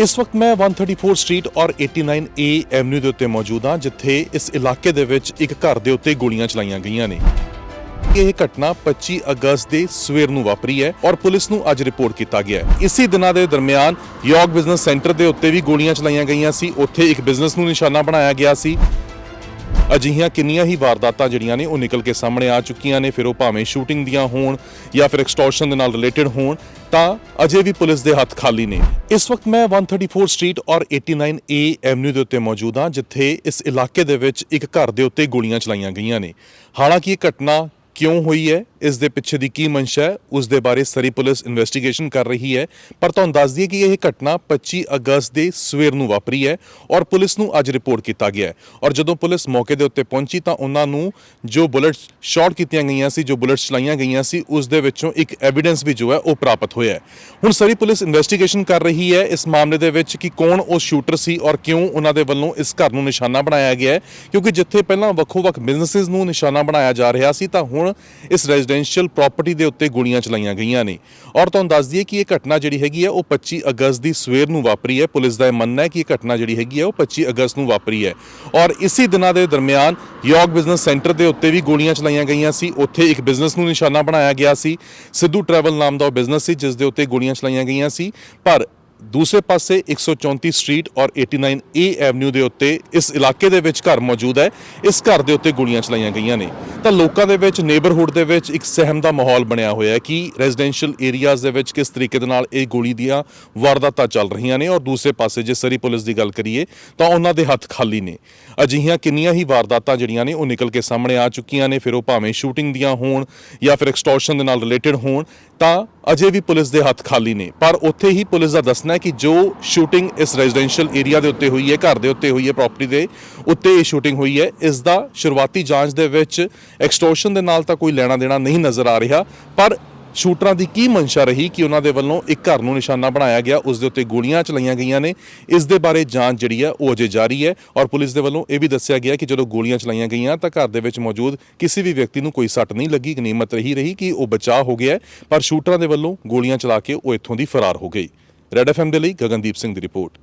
ਇਸ ਵਕਤ ਮੈਂ 134 ਸਟਰੀਟ ਔਰ 89A ਐਵਨਿਊ ਦੇ ਉੱਤੇ ਮੌਜੂਦ ਹਾਂ, ਜਿੱਥੇ ਇਸ ਇਲਾਕੇ ਦੇ ਵਿੱਚ ਇੱਕ ਘਰ ਦੇ ਉੱਤੇ ਗੋਲੀਆਂ ਚਲਾਈਆਂ ਗਈਆਂ ਨੇ। ਇਹ ਘਟਨਾ 25 ਅਗਸਤ ਦੇ ਸਵੇਰ ਨੂੰ ਵਾਪਰੀ ਹੈ ਔਰ ਪੁਲਿਸ ਨੂੰ ਅੱਜ ਰਿਪੋਰਟ ਕੀਤਾ ਗਿਆ ਹੈ। ਇਸੇ ਦਿਨਾਂ ਦੇ ਦਰਮਿਆਨ ਯੋਗ ਬਿਜ਼ਨਸ ਸੈਂਟਰ ਦੇ ਉੱਤੇ ਵੀ ਗੋਲੀਆਂ ਚਲਾਈਆਂ ਗਈਆਂ ਸੀ। ਉੱਥੇ ਇੱਕ ਬਿਜ਼ਨਸ ਨੂੰ ਨਿਸ਼ਾਨਾ ਬਣਾਇਆ ਗਿਆ ਸੀ। ਅਜਿਹੀਆਂ ਕਿੰਨੀਆਂ ਹੀ ਵਾਰਦਾਤਾਂ ਜਿਹੜੀਆਂ ਨੇ ਉਹ ਨਿਕਲ ਕੇ ਸਾਹਮਣੇ ਆ ਚੁੱਕੀਆਂ ਨੇ, ਫਿਰ ਉਹ ਭਾਵੇਂ ਸ਼ੂਟਿੰਗ ਦੀਆਂ ਹੋਣ ਜਾਂ ਫਿਰ ਐਕਸਟੋਰਸ਼ਨ ਦੇ ਨਾਲ ਰਿਲੇਟਡ ਹੋਣ, ਤਾਂ ਅਜੇ ਵੀ ਪੁਲਿਸ ਦੇ ਹੱਥ ਖਾਲੀ ਨੇ। ਇਸ ਵਕਤ ਮੈਂ 134 ਸਟਰੀਟ ਔਰ 89A ਐਵਨਿਊ ਦੇ ਉੱਤੇ ਮੌਜੂਦ ਹਾਂ, ਜਿੱਥੇ ਇਸ ਇਲਾਕੇ ਦੇ ਵਿੱਚ ਇੱਕ ਘਰ ਦੇ ਉੱਤੇ ਗੋਲੀਆਂ ਚਲਾਈਆਂ ਗਈਆਂ ਨੇ। ਹਾਲਾਂਕਿ ਇਹ ਘਟਨਾ ਕਿਉਂ ਹੋਈ ਹੈ? ਇਸ ਦੇ ਪਿੱਛੇ ਦੀ ਕੀ ਮਨਸ਼ਾ ਹੈ? ਉਸ ਦੇ ਬਾਰੇ ਸਰੀ ਪੁਲਿਸ ਇਨਵੈਸਟੀਗੇਸ਼ਨ ਕਰ ਰਹੀ ਹੈ। ਪਰ ਤੁਹਾਨੂੰ ਦੱਸ ਦਈਏ ਕਿ ਇਹ ਘਟਨਾ 25 ਅਗਸਤ ਦੇ ਸਵੇਰ ਨੂੰ ਵਾਪਰੀ ਹੈ ਔਰ ਪੁਲਿਸ ਨੂੰ ਅੱਜ ਰਿਪੋਰਟ ਕੀਤਾ ਗਿਆ ਹੈ। ਔਰ ਜਦੋਂ ਪੁਲਿਸ ਮੌਕੇ ਦੇ ਉੱਤੇ ਪਹੁੰਚੀ ਤਾਂ ਉਹਨਾਂ ਨੂੰ ਜੋ ਬੁਲਟਸ ਸ਼ਾਟ ਕੀਤੀਆਂ ਗਈਆਂ ਸੀ, ਜੋ ਬੁਲਟਸ ਚਲਾਈਆਂ ਗਈਆਂ ਸੀ, ਉਸ ਦੇ ਵਿੱਚੋਂ ਇੱਕ ਐਵੀਡੈਂਸ ਵੀ ਜੋ ਹੈ ਉਹ ਪ੍ਰਾਪਤ ਹੋਇਆ ਹੈ। ਹੁਣ ਸਰੀ ਪੁਲਿਸ ਇਨਵੈਸਟੀਗੇਸ਼ਨ ਕਰ ਰਹੀ ਹੈ ਇਸ ਮਾਮਲੇ ਦੇ ਵਿੱਚ ਕਿ ਕੌਣ ਉਹ ਸ਼ੂਟਰ ਸੀ ਔਰ ਕਿਉਂ ਉਹਨਾਂ ਦੇ ਵੱਲੋਂ ਇਸ ਘਰ ਨੂੰ ਨਿਸ਼ਾਨਾ ਬਣਾਇਆ ਗਿਆ ਹੈ। ਕਿਉਂਕਿ ਜਿੱਥੇ ਪਹਿਲਾਂ ਵੱਖੋ-ਵੱਖ ਬਿਜ਼ਨੈਸਸ ਨੂੰ ਨਿਸ਼ਾਨਾ ਬਣਾਇਆ ਜਾ ਰਿਹਾ ਸੀ, ਤਾਂ ਹੁਣ ਇਸ ਰੈਜ਼ੀਡੈਂਸ਼ੀਅਲ ਪ੍ਰਾਪਰਟੀ ਦੇ ਉੱਤੇ ਗੋਲੀਆਂ ਚਲਾਈਆਂ ਗਈਆਂ ਨੇ। ਔਰ ਤੁਹਾਨੂੰ ਦੱਸ ਦਈਏ ਕਿ ਇਹ ਘਟਨਾ ਜਿਹੜੀ ਹੈਗੀ ਹੈ, ਉਹ 25 ਅਗਸਤ ਦੀ ਸਵੇਰ ਨੂੰ ਵਾਪਰੀ ਹੈ। ਪੁਲਿਸ ਦਾ ਇਹ ਮੰਨਣਾ ਹੈ ਕਿ ਇਹ ਘਟਨਾ ਜਿਹੜੀ ਹੈਗੀ ਹੈ, ਉਹ 25 ਅਗਸਤ ਨੂੰ ਵਾਪਰੀ ਹੈ। ਔਰ ਇਸੇ ਦਿਨਾਂ ਦੇ ਦਰਮਿਆਨ ਯੋਗ ਬਿਜ਼ਨਸ ਸੈਂਟਰ ਦੇ ਉੱਤੇ ਵੀ ਗੋਲੀਆਂ ਚਲਾਈਆਂ ਗਈਆਂ ਸੀ। ਉੱਥੇ ਇੱਕ ਬਿਜ਼ਨਸ ਨੂੰ ਨਿਸ਼ਾਨਾ ਬਣਾਇਆ ਗਿਆ ਸੀ। ਸਿੱਧੂ ਟਰੈਵਲ ਨਾਮ ਦਾ ਉਹ ਬਿਜ਼ਨਸ ਸੀ, ਜਿਸ ਦੇ ਉੱਤੇ ਗੋਲੀਆਂ ਚਲਾਈਆਂ ਗਈਆਂ ਸੀ। ਪਰ ਦੂਸਰੇ ਪਾਸੇ 134 ਸਟਰੀਟ ਔਰ 89A ਐਵਨਿਊ ਦੇ ਉੱਤੇ ਇਸ ਇਲਾਕੇ ਦੇ ਵਿੱਚ ਘਰ ਮੌਜੂਦ ਹੈ। ਇਸ ਘਰ ਦੇ ਉੱਤੇ ਗੋਲੀਆਂ ਚਲਾਈਆਂ ਗਈਆਂ ਨੇ। ਤਾਂ ਲੋਕਾਂ ਦੇ ਵਿੱਚ ਨੇਬਰਹੁੱਡ ਦੇ ਵਿੱਚ ਇੱਕ ਸਹਿਮ ਦਾ ਮਾਹੌਲ ਬਣਿਆ ਹੋਇਆ ਹੈ ਕਿ ਰੈਜ਼ੀਡੈਂਸ਼ੀਅਲ ਏਰੀਆਜ਼ ਦੇ ਵਿੱਚ ਕਿਸ ਤਰੀਕੇ ਦੇ ਨਾਲ ਇਹ ਗੋਲੀ ਦੀਆਂ ਵਾਰਦਾਤਾਂ ਚੱਲ ਰਹੀਆਂ ਨੇ ਔਰ ਦੂਸਰੇ ਪਾਸੇ ਜੇ ਸਰੀ ਪੁਲਿਸ ਦੀ ਗੱਲ ਕਰੀਏ ਤਾਂ ਉਹਨਾਂ ਦੇ ਹੱਥ ਖਾਲੀ ਨੇ। ਅਜਿਹੀਆਂ ਕਿੰਨੀਆਂ ਹੀ ਵਾਰਦਾਤਾਂ ਜਿਹੜੀਆਂ ਨੇ ਉਹ ਨਿਕਲ ਕੇ ਸਾਹਮਣੇ ਆ ਚੁੱਕੀਆਂ ਨੇ। ਫਿਰ ਉਹ ਭਾਵੇਂ ਸ਼ੂਟਿੰਗ ਦੀਆਂ ਹੋਣ ਜਾਂ ਫਿਰ ਐਕਸਟੋਰਸ਼ਨ ਦੇ ਨਾਲ ਰਿਲੇਟਡ ਹੋਣ ਤਾਂ ਅਜੇ ਵੀ ਪੁਲਿਸ ਦੇ ਹੱਥ ਖਾਲੀ ਨੇ। ਪਰ ਉੱਥੇ ਹੀ ਪੁਲਿਸ ਦਾ ਦੱਸਣਾ ਹੈ ਕਿ ਜੋ ਸ਼ੂਟਿੰਗ ਇਸ ਰੈਜ਼ੀਡੈਂਸ਼ੀਅਲ ਏਰੀਆ ਦੇ ਉੱਤੇ ਹੋਈ ਹੈ, ਘਰ ਦੇ ਉੱਤੇ ਹੋਈ ਹੈ ਪ੍ਰਾਪਰਟੀ ਦੇ ਉੱਤੇ ਇਹ ਸ਼ੂਟਿੰਗ ਹੋਈ ਹੈ, ਇਸ ਦਾ ਸ਼ੁਰੂਆਤੀ ਜਾਂਚ ਦੇ ਵਿੱਚ ਐਕਸਟੋਰਸ਼ਨ ਦੇ ਨਾਲ ਤਾਂ ਕੋਈ ਲੈਣਾ ਦੇਣਾ ਨਹੀਂ ਨਜ਼ਰ ਆ ਰਿਹਾ, ਪਰ ਸ਼ੂਟਰਾਂ ਦੀ ਕੀ ਮਨਸ਼ਾ ਰਹੀ ਕਿ ਉਹਨਾਂ ਦੇ ਵੱਲੋਂ ਇੱਕ ਘਰ ਨੂੰ ਨਿਸ਼ਾਨਾ ਬਣਾਇਆ ਗਿਆ, ਉਸ ਦੇ ਉੱਤੇ ਗੋਲੀਆਂ ਚਲਾਈਆਂ ਗਈਆਂ ਨੇ, ਇਸ ਦੇ ਬਾਰੇ ਜਾਂਚ ਜਿਹੜੀ ਹੈ ਉਹ ਅਜੇ ਜਾਰੀ ਹੈ ਔਰ ਪੁਲਿਸ ਦੇ ਵੱਲੋਂ ਇਹ ਵੀ ਦੱਸਿਆ ਗਿਆ ਕਿ ਜਦੋਂ ਗੋਲੀਆਂ ਚਲਾਈਆਂ ਗਈਆਂ ਤਾਂ ਘਰ ਦੇ ਵਿੱਚ ਮੌਜੂਦ ਕਿਸੇ ਵੀ ਵਿਅਕਤੀ ਨੂੰ ਕੋਈ ਸੱਟ ਨਹੀਂ ਲੱਗੀ, ਗਨੀਮਤ ਰਹੀ ਰਹੀ ਕਿ ਉਹ ਬਚਾਅ ਹੋ ਗਿਆ ਪਰ ਸ਼ੂਟਰਾਂ ਦੇ ਵੱਲੋਂ ਗੋਲੀਆਂ ਚਲਾ ਕੇ ਉਹ ਇੱਥੋਂ ਦੀ ਫਰਾਰ ਹੋ ਗਈ। ਰੈਡ ਐਫਐਮ ਦੇ ਲਈ ਗਗਨਦੀਪ ਸਿੰਘ ਦੀ ਰਿਪੋਰਟ।